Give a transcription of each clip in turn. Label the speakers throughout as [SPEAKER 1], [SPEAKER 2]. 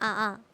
[SPEAKER 1] 아, 아.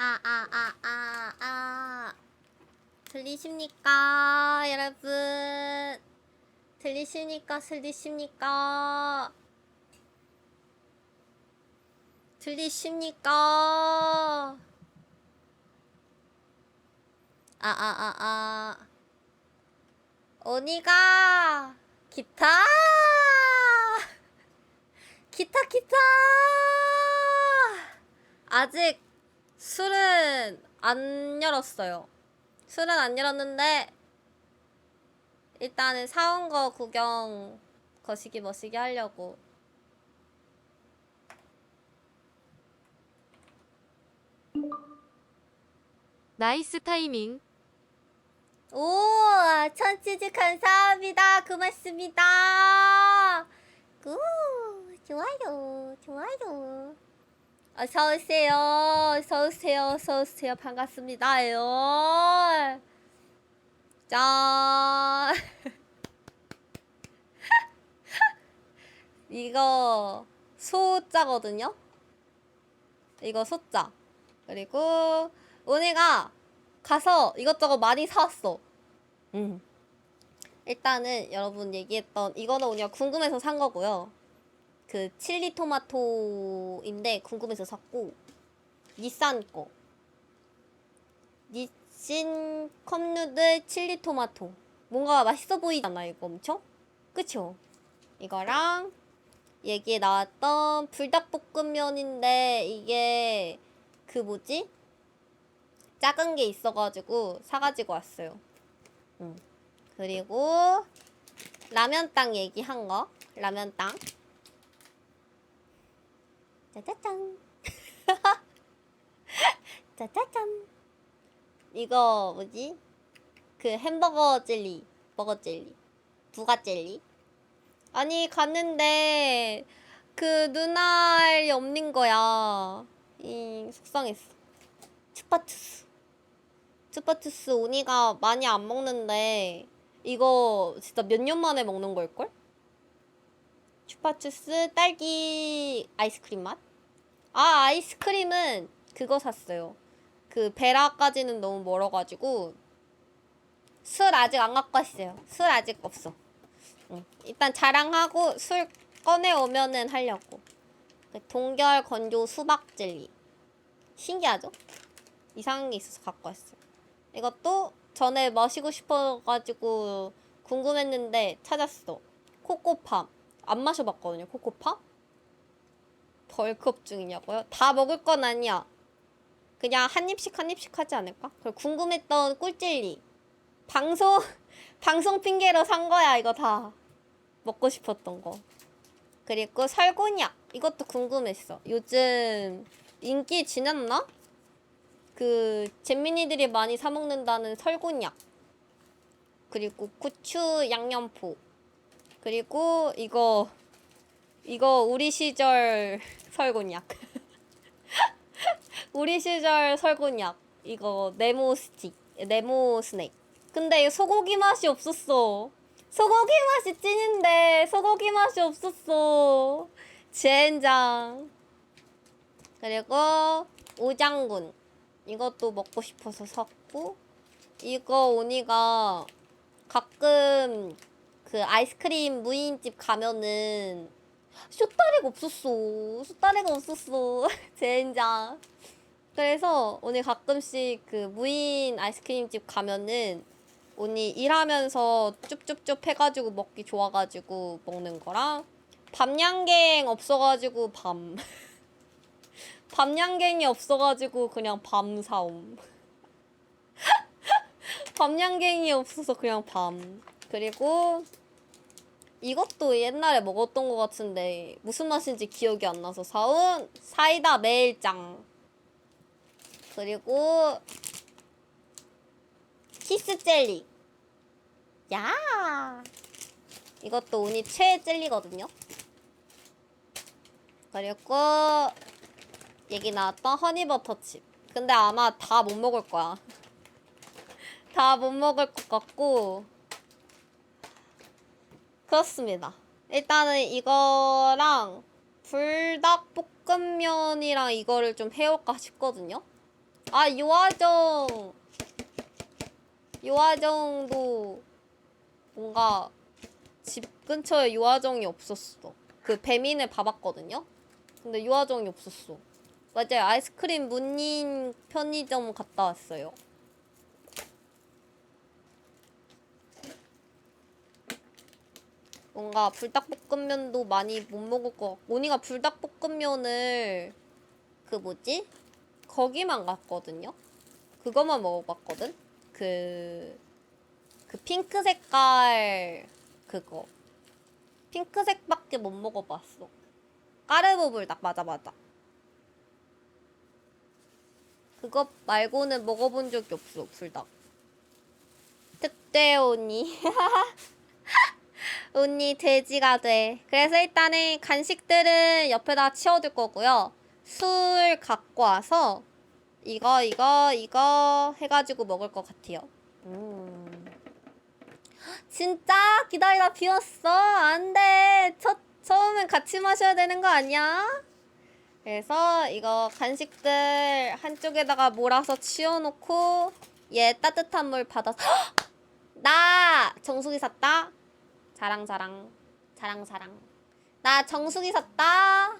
[SPEAKER 1] 아, 아, 아, 아, 아. 들리십니까, 여러분? 들리십니까, 들리십니까? 들리십니까? 아, 아, 아, 아. 언니가 기타! 기타, 기타! 아직 술은 안 열었어요. 술은 안 열었는데 일단은 사온 거 구경 거시기 머시기 하려고.
[SPEAKER 2] 나이스 타이밍.
[SPEAKER 1] 오, 천치즈 감사합니다. 고맙습니다. 구, 좋아요, 좋아요. 어서 오세요, 어서 오세요, 어서 오세요. 반갑습니다요. 짠. 이거 소자거든요. 이거 소자. 그리고 은혜가 가서 이것저것 많이 사왔어. 음. 일단은 여러분 얘기했던 이거는 그냥 궁금해서 산 거고요. 그 칠리 토마토인데 궁금해서 샀고 니산 거. 니신 컵누들 칠리 토마토. 뭔가 맛있어 보이잖아 이거 엄청. 그쵸? 이거랑 얘기에 나왔던 불닭볶음면인데 이게 그 뭐지? 작은 게 있어가지고 사가지고 왔어요. 음. 그리고 라면 땅 얘기한 거. 라면 땅. 짜자잔. 짜자잔. 이거 뭐지? 그 햄버거 젤리, 버거 젤리, 부가 젤리. 아니 갔는데 그 눈알이 없는 거야. 이 속상했어. 추파투스. 추파투스 오니가 많이 안 먹는데 이거 진짜 몇 년 만에 먹는 걸걸? 추파추스 딸기 아이스크림 맛? 아 아이스크림은 그거 샀어요. 그 베라까지는 너무 멀어가지고 술 아직 안 갖고 왔어요. 술 아직 없어. 응. 일단 자랑하고 술 꺼내 오면은 하려고. 그 동결 건조 수박 젤리. 신기하죠? 이상한 게 있어서 갖고 왔어요. 이것도 전에 마시고 싶어가지고 궁금했는데 찾았어. 코코팜. 안 마셔봤거든요, 코코팜? 벌크업 중이냐고요? 다 먹을 건 아니야. 그냥 한 입씩 한 입씩 하지 않을까? 그리고 궁금했던 꿀젤리. 방송, 방송 핑계로 산 거야, 이거 다. 먹고 싶었던 거. 그리고 설곤약. 이것도 궁금했어. 요즘 인기 지났나? 그 잼민이들이 많이 사 먹는다는 설곤약. 그리고 고추 양념포. 그리고 이거 이거 우리 시절 설곤약. 우리 시절 설곤약. 이거 네모 스틱, 네모 스낵. 근데 소고기 맛이 없었어. 소고기 맛이 찐인데 소고기 맛이 없었어. 젠장. 그리고 오장군. 이것도 먹고 싶어서 샀고 이거 오니가 가끔 그 아이스크림 무인집 가면은 쇼다리가 없었어. 쇼다리가 없었어. 젠장. 그래서 오늘 가끔씩 그 무인 아이스크림집 가면은 언니 일하면서 쭈쭈쭈 해가지고 먹기 좋아가지고 먹는 거랑 밤양갱 없어가지고 밤 밤양갱이 없어가지고 그냥 밤 사옴 밤양갱이 없어서 그냥 밤. 그리고 이것도 옛날에 먹었던 것 같은데 무슨 맛인지 기억이 안 나서 사온 사이다 매일장. 그리고 키스 젤리. 야. 이것도 운이 최애 젤리거든요. 그리고 얘기 나왔던 허니버터칩. 근데 아마 다 못 먹을 거야. 다 못 먹을 것 같고 그렇습니다. 일단은 이거랑 불닭볶음면이랑 이거를 좀 해올까 싶거든요. 아 요아정 요아정도 뭔가 집 근처에 요아정이 없었어. 그 배민을 봐봤거든요. 근데 요아정이 없었어. 맞아요. 아이스크림 문인 편의점 갔다 왔어요. 뭔가 불닭볶음면도 많이 못 먹을 것 같고 오니가 불닭볶음면을 그 뭐지? 거기만 갔거든요. 그거만 먹어봤거든. 그, 그 핑크 색깔 그거. 핑크색밖에 못 먹어봤어. 까르보 불닭 맞아 맞아. 그거 말고는 먹어본 적이 없어 불닭. 특대 언니. 언니 돼지가 돼. 그래서 일단은 간식들은 옆에다 치워둘 거고요. 술 갖고 와서 이거 이거 이거 해가지고 먹을 것 같아요. 음. 진짜 기다리다 비웠어. 안 돼. 첫 처음엔 같이 마셔야 되는 거 아니야? 그래서 이거 간식들 한쪽에다가 몰아서 치워놓고 얘 따뜻한 물 받아서 나 정수기 샀다. 자랑 자랑 자랑 자랑. 나 정수기 샀다.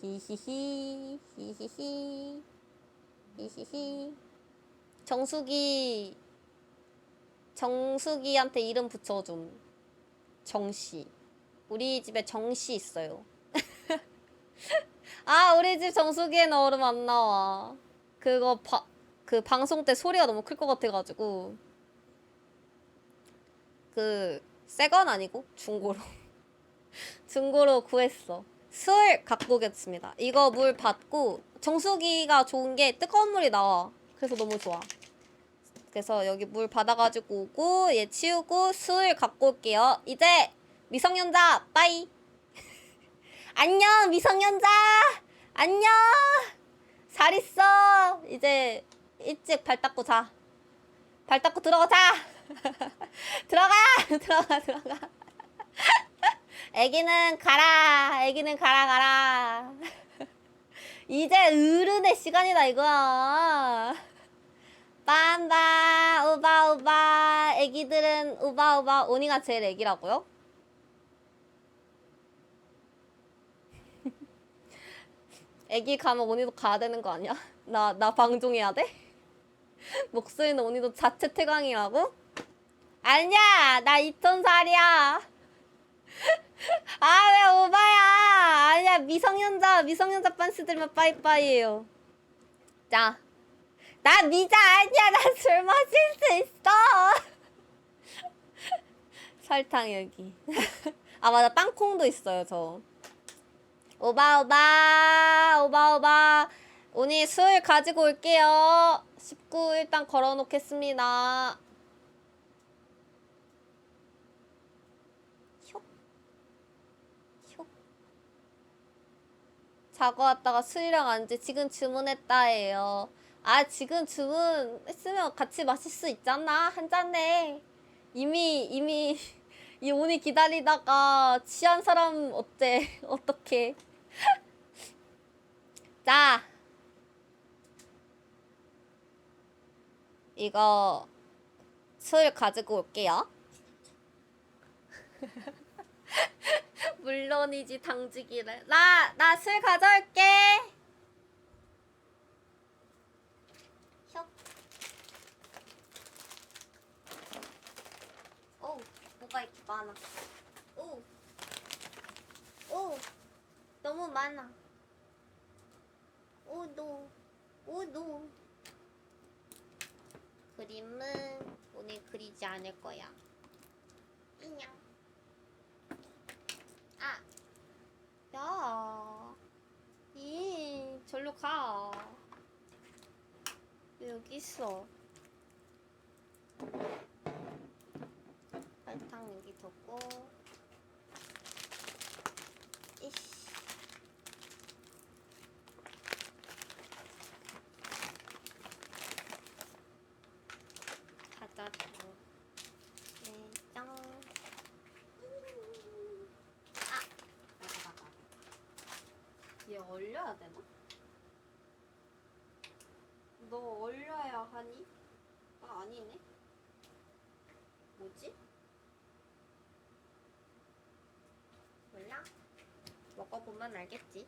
[SPEAKER 1] 히히히 히히히 히히히. 정수기 정수기한테 이름 붙여줌. 정씨. 우리 집에 정씨 있어요. 아, 우리 집 정수기에는 얼음 안 나와. 그거 바, 그 방송 때 소리가 너무 클 것 같아가지고. 그, 새 건 아니고, 중고로. 중고로 구했어. 술 갖고 오겠습니다. 이거 물 받고, 정수기가 좋은 게 뜨거운 물이 나와. 그래서 너무 좋아. 그래서 여기 물 받아가지고 오고, 얘 치우고, 술 갖고 올게요. 이제 미성년자, 빠이! 안녕 미성년자 안녕 잘 있어 이제 일찍 발 닦고 자발 닦고 들어가 자 들어가 들어가 들어가 애기는 가라 애기는 가라 가라 이제 어른의 시간이다 이거야 빰바 우바 우바 애기들은 우바 우바 오니가 제일 애기라고요? 애기 가면 언니도 가야 되는 거 아니야? 나, 나 방종해야 돼? 목소리는 언니도 자체 태강이라고? 아니야! 나 이천 살이야! 아, 왜 오바야! 아니야, 미성년자, 미성년자 빤스 들면 빠이빠이예요. 자. 나 미자 아니야! 나 술 마실 수 있어! 설탕 여기. 아, 맞아. 땅콩도 있어요, 저. 오바 오바 오바 오바 오늘 술 가지고 올게요 19 일단 걸어 놓겠습니다 자고 왔다가 술이랑 안지 지금 주문했다예요. 아 지금 주문했으면 같이 마실 수 있잖아. 한 잔에. 이미 이미 이 오니 기다리다가 취한 사람 어때? 어떡해? 자, 이거 술 가지고 올게요. 물론이지 당직이래. 나 나 술 가져올게. 혁. 오 뭐가 이렇게 많아. 오. 오 너무 많아. 오노 오노. 그림은 오늘 그리지 않을 거야. 안녕. 이, 절로 가. 여기 있어. 설탕 여기 덮고. 먹어보면 알겠지?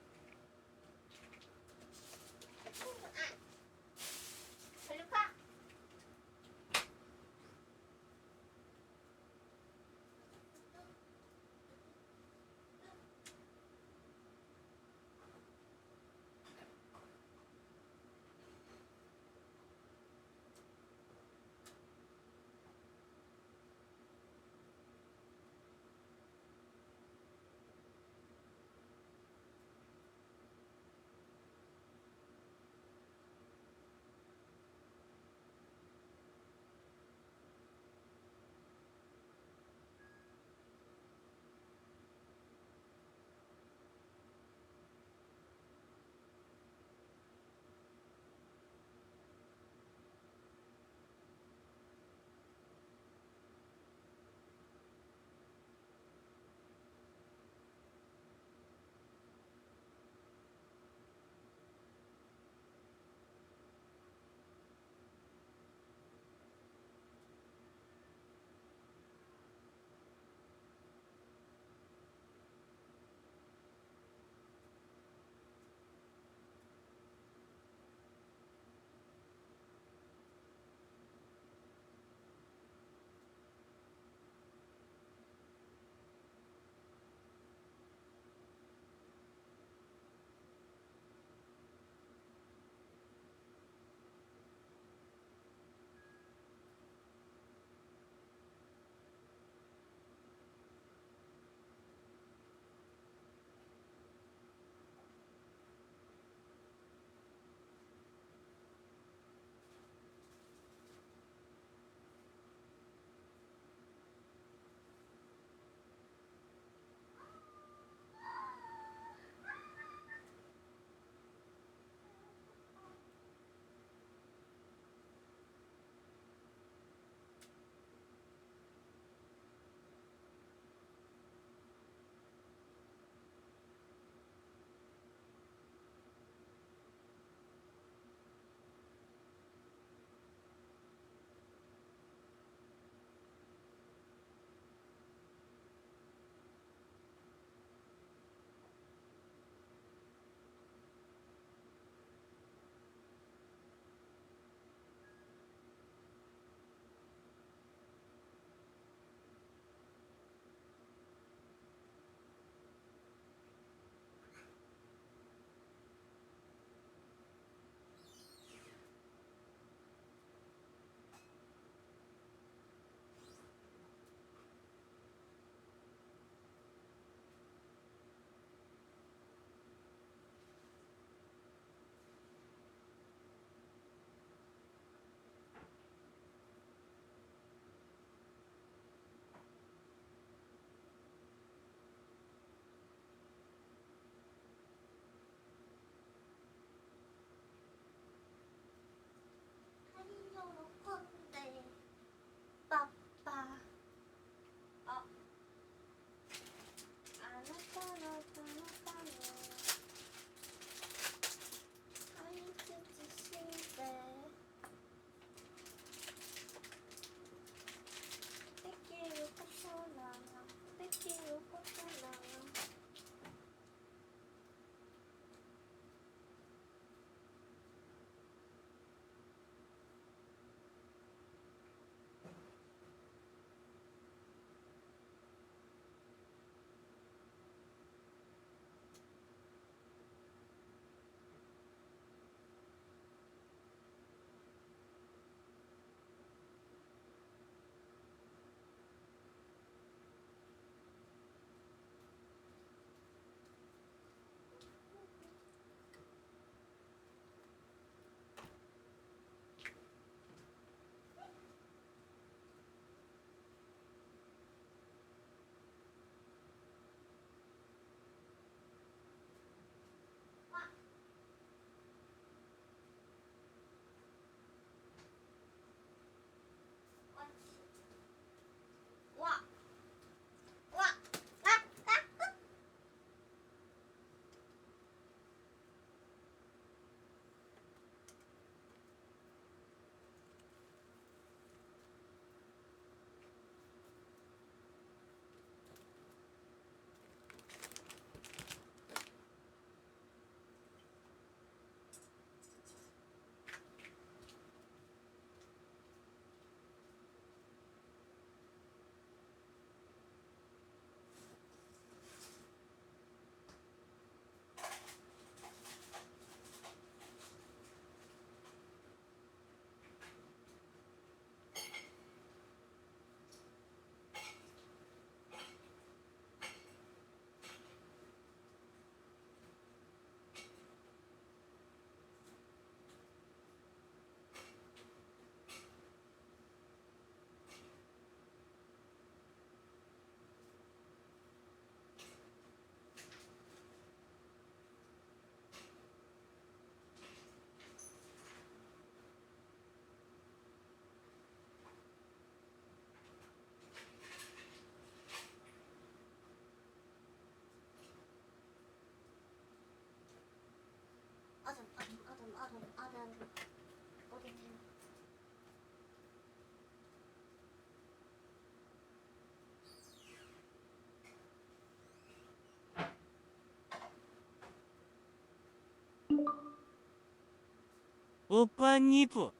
[SPEAKER 3] 빠 니부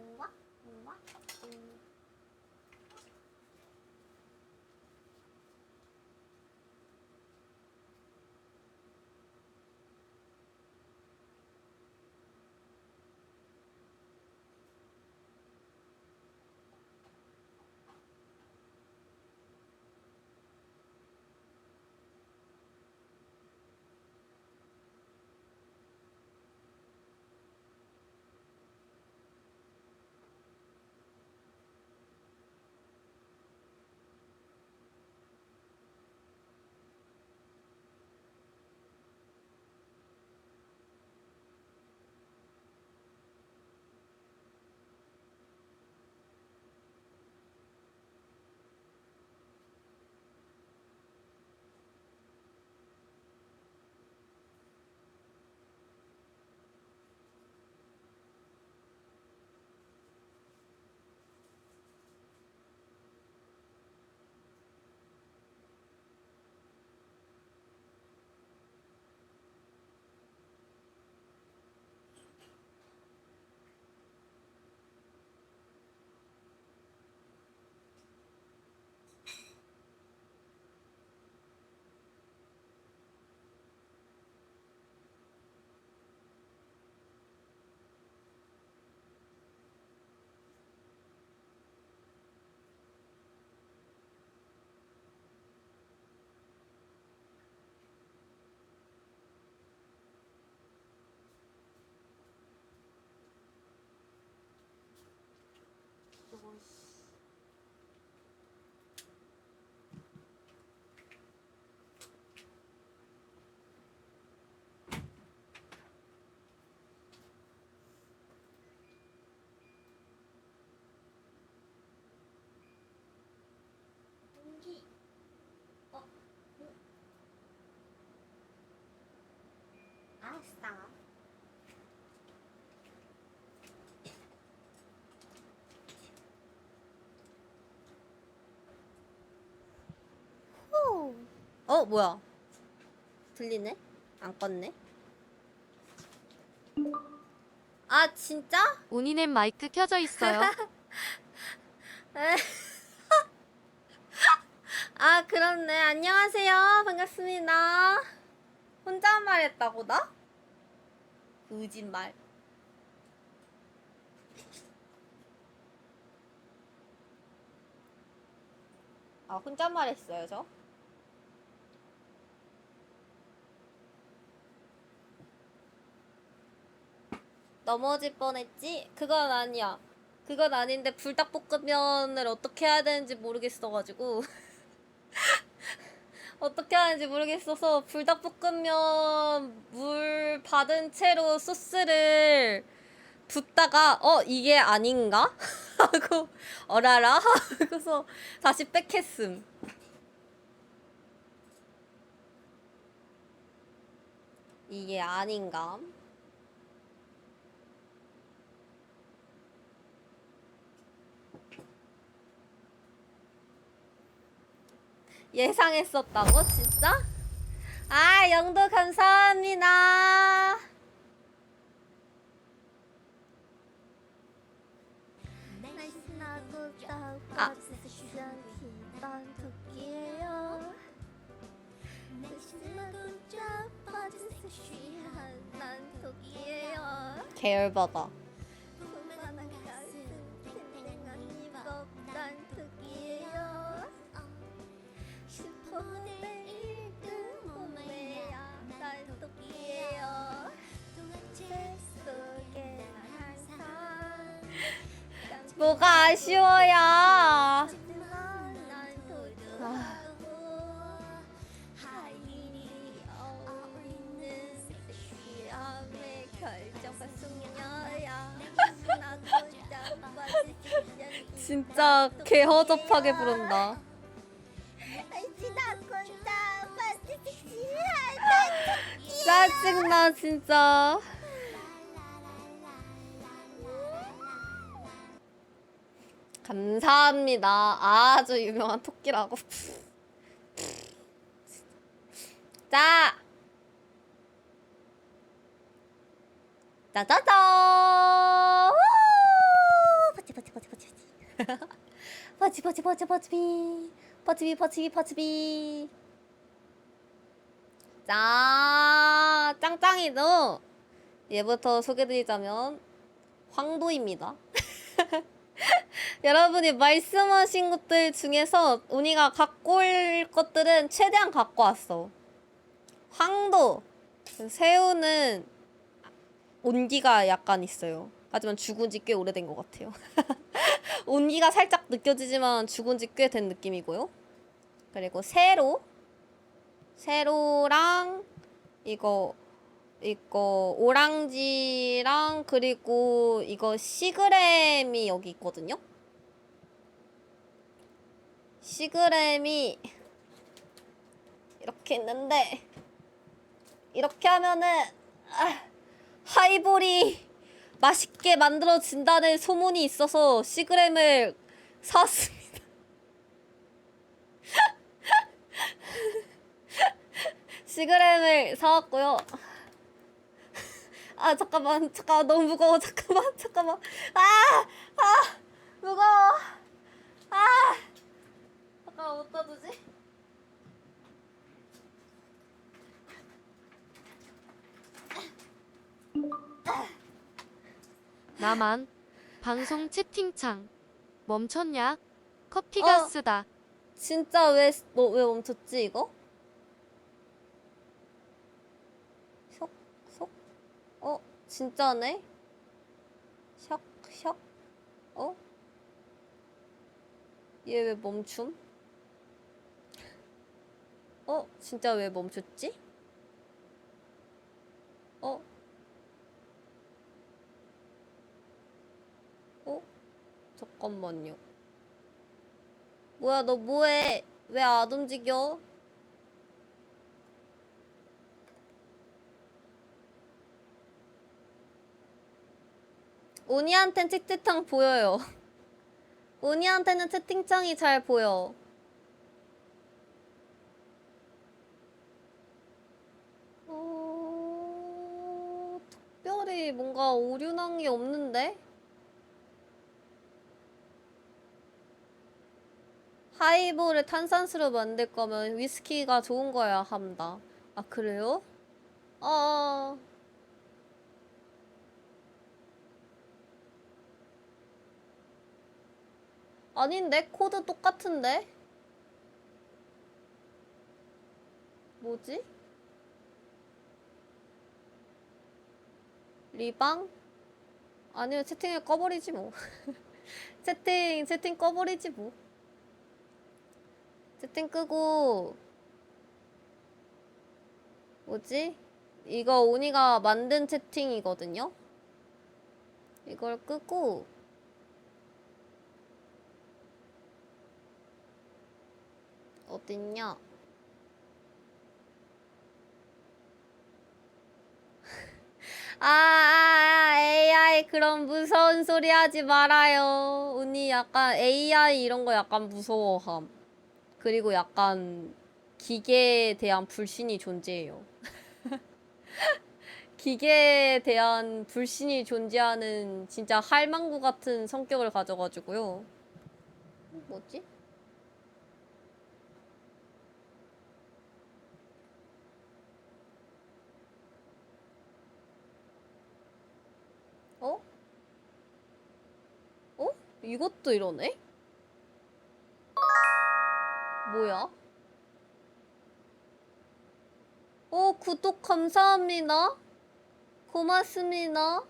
[SPEAKER 1] 우와 우와 우. 공 알았어. 후. 어 뭐야? 들리네? 안 껐네? 아 진짜?
[SPEAKER 2] 운이네 마이크 켜져 있어요.
[SPEAKER 1] 아 그렇네 안녕하세요 반갑습니다 혼잣말 했다고 나? 거짓말 아 혼잣말 했어요 저? 넘어질 뻔했지? 그건 아니야 그건 아닌데 불닭볶음면을 어떻게 해야 되는지 모르겠어가지고 어떻게 하는지 모르겠어서 불닭볶음면 물 받은 채로 소스를 붓다가 어 이게 아닌가 하고 어라라 하고서 다시 빽했음. 이게 아닌가? 예상했었다고 진짜? 아 영도 감사합니다. 아. 계열받아. 개 허접하게 부른다. 짜증나 진짜. 감사합니다. 아주 유명한 토끼라고. 자. 짜자잔! 우! 버치 버치 버치 버치 버치 버치 버치 버치 버치비 버치비 버치비 버치비 자 짱짱이도 얘부터 소개드리자면 황도입니다. 여러분이 말씀하신 것들 중에서 우니가 갖고 올 것들은 최대한 갖고 왔어. 황도, 새우는 온기가 약간 있어요. 하지만 죽은 지 꽤 오래된 것 같아요. 온기가 살짝 느껴지지만 죽은 지 꽤 된 느낌이고요. 그리고 세로, 세로랑 이거 이거 오랑지랑 그리고 이거 시그램이 여기 있거든요. 시그램이 이렇게 있는데 이렇게 하면은 아, 하이볼이 맛있게 만들어진다는 소문이 있어서 시그램을 사왔습니다. 시그램을 사왔고요. 아 잠깐만 잠깐만 너무 무거워 잠깐만 잠깐만 아아 무거워 아 잠깐만 어디다 두지?
[SPEAKER 2] 나만 방송 채팅창 멈췄냐? 커피가
[SPEAKER 1] 어.
[SPEAKER 2] 쓰다.
[SPEAKER 1] 진짜 왜 너 왜 멈췄지 이거? 석? 석? 어? 진짜네? 샥? 샥? 어? 얘 왜 멈춤? 어? 진짜 왜 멈췄지? 어? 어? 잠깐만요. 뭐야 너 뭐해? 왜 안 움직여? 오니한텐 채팅창 보여요. 오니한테는 채팅창이 잘 보여. 어... 특별히 뭔가 오류 난 게 없는데? 하이볼을 탄산수로 만들 거면 위스키가 좋은 거야 합니다. 아 그래요? 어. 아닌데 코드 똑같은데? 뭐지? 리방? 아니요 채팅을 꺼버리지 뭐. 채팅 채팅 꺼버리지 뭐. 채팅 끄고 뭐지? 이거 오니가 만든 채팅이거든요. 이걸 끄고 어딨냐? 아, 아, 아, AI 그런 무서운 소리 하지 말아요. 언니 약간 AI 이런 거 약간 무서워함. 그리고 약간 기계에 대한 불신이 존재해요. 기계에 대한 불신이 존재하는 진짜 할망구 같은 성격을 가져가지고요. 뭐지? 어? 어? 이것도 이러네? 뭐야? 어, 구독 감사합니다. 고맙습니다.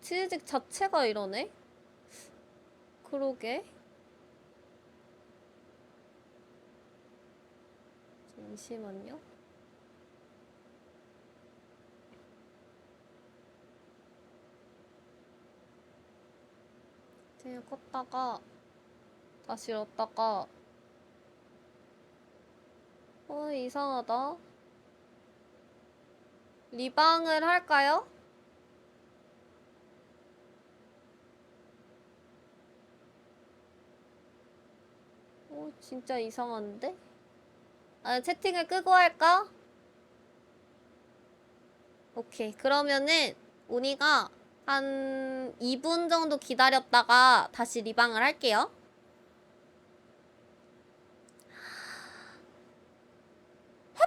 [SPEAKER 1] 치즈직 자체가 이러네? 그러게. 잠시만요. 그냥 껐다가 다시 넣었다가 어 이상하다. 리방을 할까요? 어, 진짜 이상한데? 아, 채팅을 끄고 할까? 오케이. 그러면은, 우리가 한 2분 정도 기다렸다가 다시 리방을 할게요.